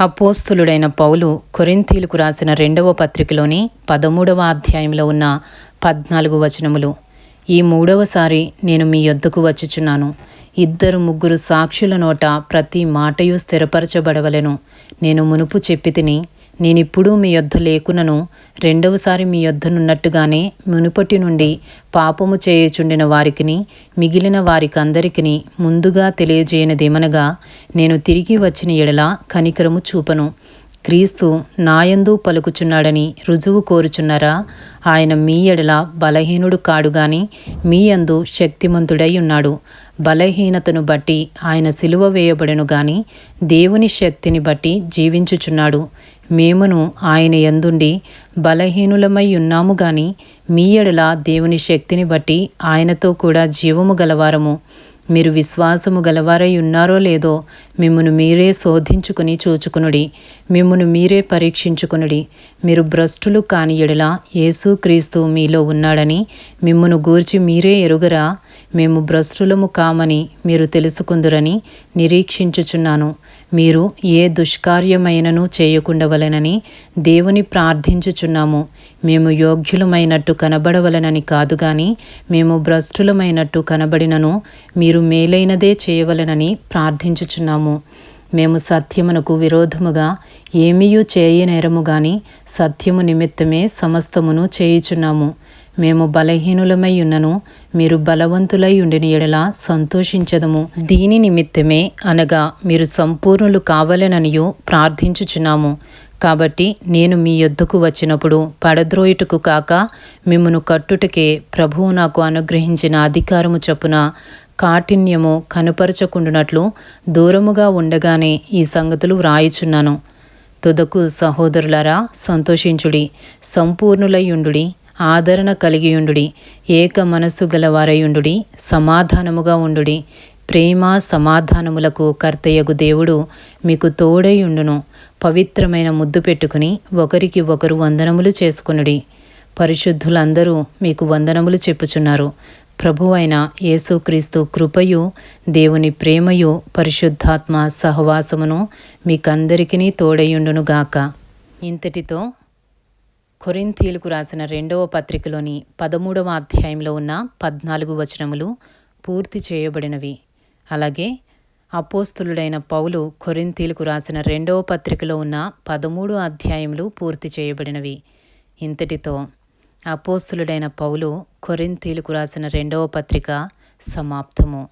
అపోస్తులుడైన పౌలు కొరింతీలకు రాసిన రెండవ పత్రికలోని పదమూడవ అధ్యాయంలో ఉన్న పద్నాలుగు వచనములు. ఈ మూడవసారి నేను మీ యొద్దకు వచ్చుచున్నాను. ఇద్దరు ముగ్గురు సాక్షుల నోట ప్రతి మాటయు స్థిరపరచబడవలెను. నేను మునుపు చెప్పి తిని నేనిప్పుడు మీ యొద్ద లేకునను రెండవసారి మీ యొద్దనున్నట్టుగానే మునుపటి నుండి పాపము చేయుచుండిన వారికిని మిగిలిన వారికందరికిని ముందుగా తెలియజేయనిదేమనగా నేను తిరిగి వచ్చిన ఎడల కనికరము చూపను. క్రీస్తు నాయందు పలుకుచున్నాడని రుజువు కోరుచున్నారా? ఆయన మీ ఎడల బలహీనుడు కాడు గాని మీ యందు శక్తిమంతుడై ఉన్నాడు బలహీనతను బట్టి ఆయన సిలువ వేయబడెను గాని దేవుని శక్తిని బట్టి జీవించుచున్నాడు. మేమును ఆయన యందుండి బలహీనులమై ఉన్నాము గాని మీ ఎడల దేవుని శక్తిని బట్టి ఆయనతో కూడా జీవము గలవారము. మీరు విశ్వాసము గలవారై ఉన్నారో లేదో మిమ్మును మీరే శోధించుకుని చూచుకునుడి. మిమ్మును మీరే పరీక్షించుకునుడి. మీరు భ్రష్టులు కాని ఎడల యేసుక్రీస్తు మీలో ఉన్నాడని మిమ్మును గూర్చి మీరే ఎరుగరా? మేము భ్రష్టులము కామని మీరు తెలుసుకుందురని నిరీక్షించుచున్నాను. మీరు ఏ దుష్కార్యమైనను చేయకుండవలెనని దేవుని ప్రార్థించుచున్నాము. మేము యోగ్యులమైనట్టు కనబడవలనని కాదు గాని మేము భ్రష్టులమైనట్టు కనబడినను మీరు మేలైనదే చేయవలెనని ప్రార్థించుచున్నాము. మేము సత్యమునకు విరోధముగా ఏమీయూ చేయనేరము గాని సత్యము నిమిత్తమే సమస్తమును చేయుచున్నాము. మేము బలహీనులమై ఉన్నను మీరు బలవంతులై ఉండిన ఎడల సంతోషించదము. దీని నిమిత్తమే అనగా మీరు సంపూర్ణులు కావాలననియు ప్రార్థించుచున్నాము. కాబట్టి నేను మీ యొద్దకు వచ్చినప్పుడు పడద్రోయుటకు కాక మిమ్మను కట్టుటకే ప్రభువు నాకు అనుగ్రహించిన అధికారము చొప్పున కాఠిన్యము కనుపరచకుండునట్లు దూరముగా ఉండగానే ఈ సంగతులు వ్రాయుచున్నాను. తుదకు సహోదరులరా సంతోషించుడి. సంపూర్ణులయ్యుండుడి. ఆదరణ కలిగియుండుడి. ఏక మనస్సు గలవారయుండుడి సమాధానముగా ఉండుడి. ప్రేమ సమాధానములకు కర్తయ్యగు దేవుడు మీకు తోడైయుండును పవిత్రమైన ముద్దు పెట్టుకుని ఒకరికి ఒకరు వందనములు చేసుకునుడి. పరిశుద్ధులందరూ మీకు వందనములు చెప్పుచున్నారు. ప్రభు అయిన యేసుక్రీస్తు కృపయు దేవుని ప్రేమయు పరిశుద్ధాత్మ సహవాసమును మీకందరికీ తోడయుండునుగాక ఇంతటితో కొరింథీలకు రాసిన రెండవ పత్రికలోని పదమూడవ అధ్యాయంలో ఉన్న పద్నాలుగు వచనములు పూర్తి చేయబడినవి. అలాగే అపోస్తులుడైన పౌలు కొరింతీలకు రాసిన రెండవ పత్రికలో ఉన్న పదమూడు అధ్యాయములు పూర్తి చేయబడినవి. ఇంతటితో అపోస్తులుడైన పౌలు కొరింతీలకు రాసిన రెండవ పత్రిక సమాప్తము.